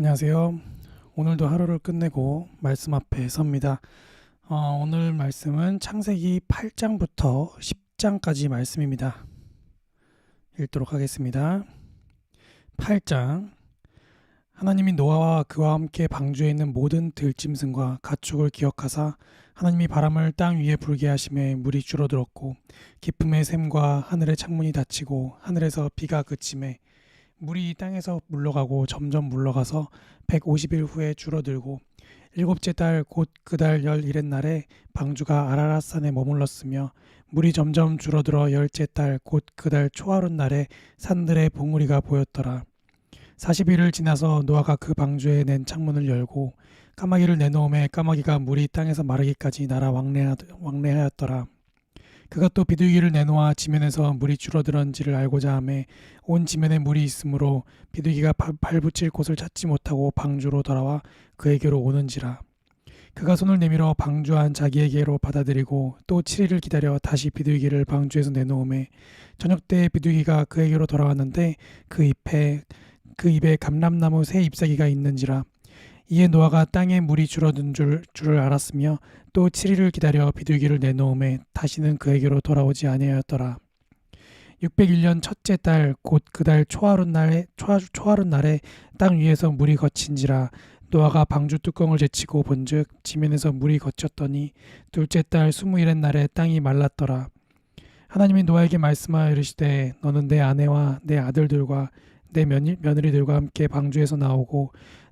안녕하세요. 오늘도 하루를 끝내고 말씀 앞에 섭니다. 어, 오늘 말씀은 창세기 8장부터 10장까지 말씀입니다. 읽도록 하겠습니다. 8장 하나님이 노아와 그와 함께 방주에 있는 모든 들짐승과 가축을 기억하사 하나님이 바람을 땅 위에 불게 하심에 물이 줄어들었고 깊음의 샘과 하늘의 창문이 닫히고 하늘에서 비가 그침에 물이 이 땅에서 물러가고 점점 물러가서 150일 후에 줄어들고 일곱째 달 곧 그 달 열일의 날에 방주가 아라랏산에 머물렀으며 물이 점점 줄어들어 열째 달 곧 그 달 초하룻 날에 산들의 봉우리가 보였더라. 40일을 지나서 노아가 그 방주에 낸 창문을 열고 까마귀를 내놓음에 까마귀가 물이 땅에서 마르기까지 날아 왕래하, 왕래하였더라. 그가 또 비둘기를 내놓아 지면에서 물이 줄어들었는지를 알고자 하매 온 지면에 물이 있으므로 비둘기가 발- 발붙일 곳을 찾지 못하고 방주로 돌아와 그에게로 오는지라. 그가 손을 내밀어 방주한 자기에게로 받아들이고 또 7일을 기다려 다시 비둘기를 방주에서 내놓음에 저녁 때 비둘기가 그에게로 돌아왔는데 그 잎에 그 입에 감람나무 새 잎사귀가 있는지라. 이에 노아가 땅에 물이 줄어든 줄, 줄을 알았으며 또 7일을 기다려 비둘기를 내놓음에 다시는 그에게로 돌아오지 아니하였더라. 601년 첫째 달 곧 그 달 초하룻 날에 초하, 초하룻 날에 땅 위에서 물이 거친지라 노아가 방주 뚜껑을 제치고 본즉 지면에서 물이 거쳤더니 둘째 달 스무일의 날에 땅이 말랐더라. 하나님이 노아에게 말씀하여 이르시되 너는 내 아내와 내 아들들과 내 며느, 며느리들과 함께 방주에서 나오고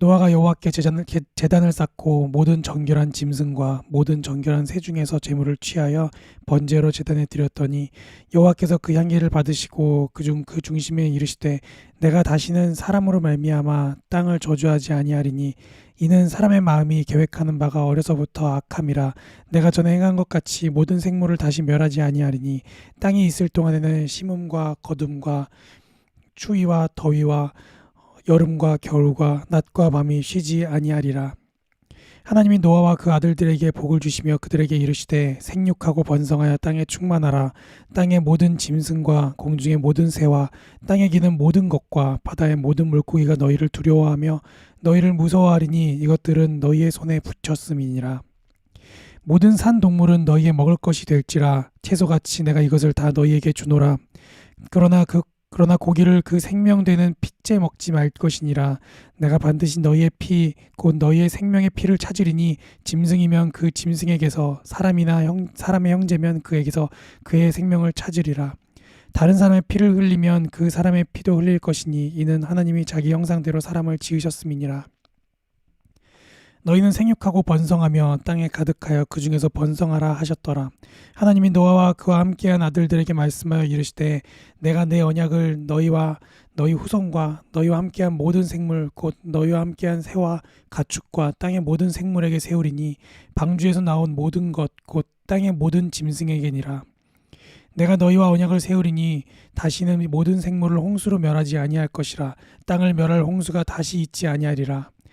노아가 여호와께 제단을, 쌓고 모든 정결한 짐승과 모든 정결한 새 중에서 제물을 취하여 번제로 제단에 드렸더니 여호와께서 그 향기를 받으시고 그중 그 중심에 이르시되 내가 다시는 사람으로 말미암아 땅을 저주하지 아니하리니 이는 사람의 마음이 계획하는 바가 어려서부터 악함이라 내가 전에 행한 것 같이 모든 생물을 다시 멸하지 아니하리니 땅이 있을 동안에는 심음과 거둠과 추위와 더위와 여름과 겨울과 낮과 밤이 쉬지 아니하리라. 하나님이 노아와 그 아들들에게 복을 주시며 그들에게 이르시되 생육하고 번성하여 땅에 충만하라. 땅의 모든 짐승과 공중의 모든 새와 땅에 기는 모든 것과 바다의 모든 물고기가 너희를 두려워하며 너희를 무서워하리니 이것들은 너희의 손에 붙였음이니라. 모든 산 동물은 너희의 먹을 것이 될지라. 채소같이 내가 이것을 다 너희에게 주노라. 그러나 그 그러나 고기를 그 생명되는 핏째 먹지 말 것이니라. 내가 반드시 너희의 피 곧 너희의 생명의 피를 찾으리니 짐승이면 그 짐승에게서 사람이나 형, 사람의 형제면 그에게서 그의 생명을 찾으리라. 다른 사람의 피를 흘리면 그 사람의 피도 흘릴 것이니 이는 하나님이 자기 형상대로 사람을 지으셨음이니라 너희는 생육하고 번성하며 땅에 가득하여 그 중에서 번성하라 하셨더라. 하나님이 노아와 그와 함께한 아들들에게 말씀하여 이르시되 내가 내 언약을 너희와 너희 후손과 너희와 함께한 모든 생물 곧 너희와 함께한 새와 가축과 땅의 모든 생물에게 세우리니 방주에서 나온 모든 것 곧 땅의 모든 짐승에게니라. 내가 너희와 언약을 세우리니 다시는 모든 생물을 홍수로 멸하지 아니할 것이라. 땅을 멸할 홍수가 다시 있지 아니하리라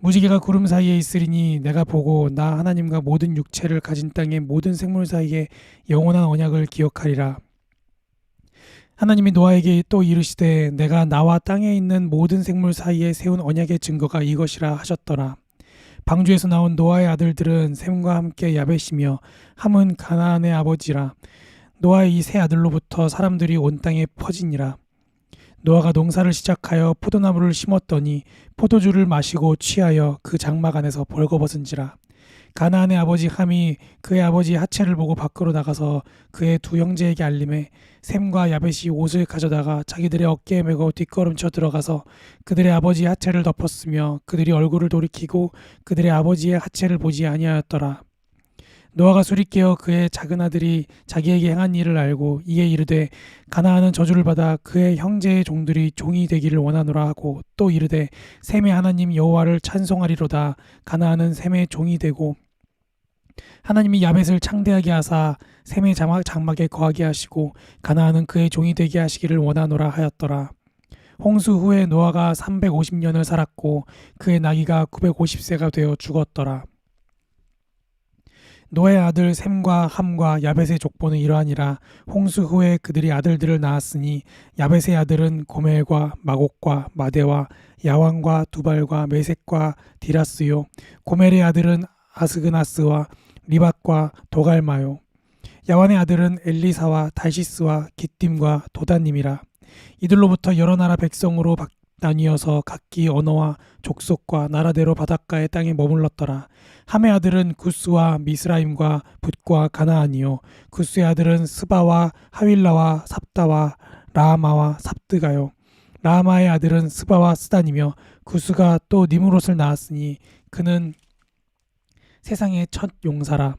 무지개가 구름 사이에 있으리니 내가 보고 나 하나님과 모든 육체를 가진 땅의 모든 생물 사이에 영원한 언약을 기억하리라. 하나님이 노아에게 또 이르시되 내가 나와 땅에 있는 모든 생물 사이에 세운 언약의 증거가 이것이라 하셨더라. 방주에서 나온 노아의 아들들은 셈과 함께 야벳이며 함은 가나안의 아버지라. 노아의 이 세 아들로부터 사람들이 온 땅에 퍼지니라. 노아가 농사를 시작하여 포도나무를 심었더니 포도주를 마시고 취하여 그 장막 안에서 벌거벗은지라. 가나안의 아버지 함이 그의 아버지 하체를 보고 밖으로 나가서 그의 두 형제에게 알림해 셈과 야벳이 옷을 가져다가 자기들의 어깨에 메고 뒷걸음쳐 들어가서 그들의 아버지 하체를 덮었으며 그들이 얼굴을 돌이키고 그들의 아버지의 하체를 보지 아니하였더라. 노아가 술이 깨어 그의 작은 아들이 자기에게 행한 일을 알고 이에 이르되 가나안은 저주를 받아 그의 형제의 종들이 종이 되기를 원하노라 하고 또 이르되 셈의 하나님 여호와를 찬송하리로다. 가나안은 셈의 종이 되고 하나님이 야벳을 창대하게 하사 셈의 장막, 장막에 거하게 하시고 가나안은 그의 종이 되게 하시기를 원하노라 하였더라. 홍수 후에 노아가 350년을 살았고 그의 나이가 950세가 되어 죽었더라 노의 아들 셈과 함과 야벳의 족보는 이러하니라. 홍수 후에 그들이 아들들을 낳았으니 야벳의 아들은 고멜과 마곡과 마대와 야왕과 두발과 메색과 디라스요. 고멜의 아들은 아스그나스와 리박과 도갈마요. 야완의 아들은 엘리사와 달시스와 기띔과 도다님이라. 이들로부터 여러 나라 백성으로 박- 나뉘어서 각기 언어와 족속과 나라대로 바닷가의 땅에 머물렀더라. 함의 아들은 구스와 미스라임과 붓과 가나안이요. 구스의 아들은 스바와 하윌라와 삽다와 라하마와 삽드가요. 라하마의 아들은 스바와 스단이며 구스가 또 니무롯을 낳았으니 그는 세상의 첫 용사라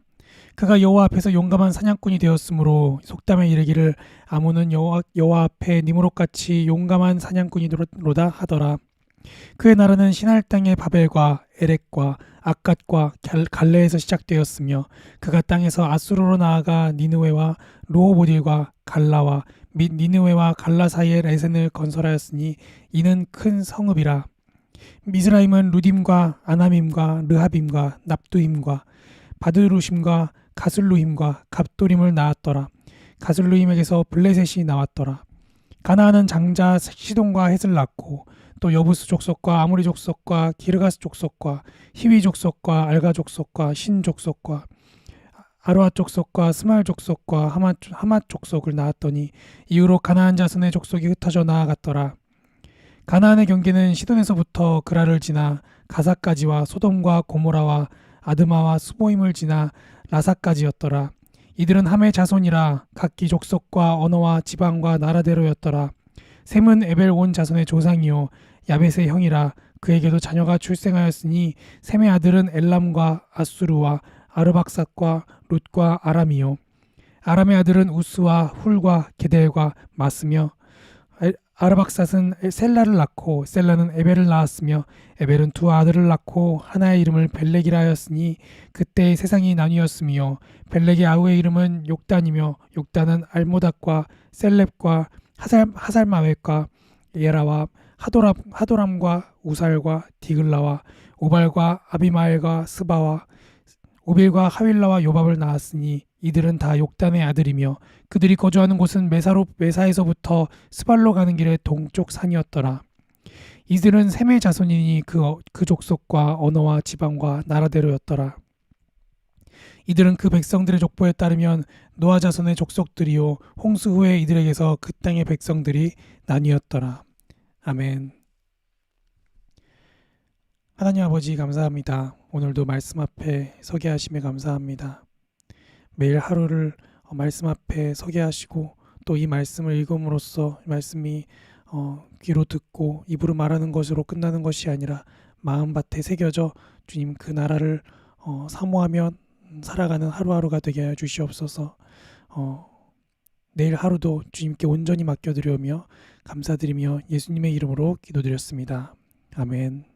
그가 여호와 앞에서 용감한 사냥꾼이 되었으므로 속담에 이르기를 아무는 여호와, 여호와 앞에 니무롯같이 용감한 사냥꾼이로다 하더라. 그의 나라는 신할 땅의 바벨과 에렉과 아갓과 갈- 갈레에서 시작되었으며 그가 땅에서 아수르로 나아가 니느웨와 로호보딜과 갈라와 및 니느웨와 갈라 사이에 레센을 건설하였으니 이는 큰 성읍이라. 미스라임은 루딤과 아나밈과 르하빔과 납두힘과 바드루심과 가슬루힘과 갑도림을 낳았더라 가슬루힘에게서 블레셋이 나왔더라 가나안은 장자 시돈과 헷을 낳고 또 여부스 족속과 아모리 족속과 기르가스 족속과 히위 족속과 알가 족속과 신 족속과 아로아 족속과 스말 족속과 하맛, 하맛 족속을 낳았더니 이후로 가나안 자손의 족속이 흩어져 나아갔더라. 가나안의 경계는 시돈에서부터 그라를 지나 가사까지와 소돔과 고모라와 아드마와 수보임을 지나 라사까지였더라. 이들은 함의 자손이라 각기 족속과 언어와 지방과 나라대로였더라. 셈은 에벨 온 자손의 조상이요 야벳의 형이라 그에게도 자녀가 출생하였으니 셈의 아들은 엘람과 아수르와 아르박삭과 룻과 아람이요 아람의 아들은 우스와 훌과 게델과 마스며 알- 아르박삭은 셀라를 낳고 셀라는 에벨을 낳았으며 에벨은 두 아들을 낳고 하나의 이름을 벨렉이라 하였으니 그때 세상이 나뉘었으며 벨렉의 아우의 이름은 욕단이며 욕단은 알모닥과 셀렙과 하살, 하살마웻과 예라와 하도람, 하도람과 우살과 디글라와 오발과 아비마엘과 스바와 오빌과 하윌라와 요밥을 낳았으니 이들은 다 욕단의 아들이며 그들이 거주하는 곳은 메사로 메사에서부터 스발로 가는 길의 동쪽 산이었더라. 이들은 셈의 자손이니 그, 어- 그 족속과 언어와 지방과 나라대로였더라. 이들은 그 백성들의 족보에 따르면 노아 자손의 족속들이요 홍수 후에 이들에게서 그 땅의 백성들이 나뉘었더라. 아멘. 하나님 아버지 감사합니다. 오늘도 말씀 앞에 서게 하심에 감사합니다. 매일 하루를 어, 말씀 앞에 서게 하시고 또 이 말씀을 읽음으로써 이 말씀이 어, 귀로 듣고 입으로 말하는 것으로 끝나는 것이 아니라 마음밭에 새겨져 주님 그 나라를 어, 사모하며 살아가는 하루하루가 되게 하여 주시옵소서. 어, 내일 하루도 주님께 온전히 맡겨드리오며 감사드리며 예수님의 이름으로 기도드렸습니다. 아멘.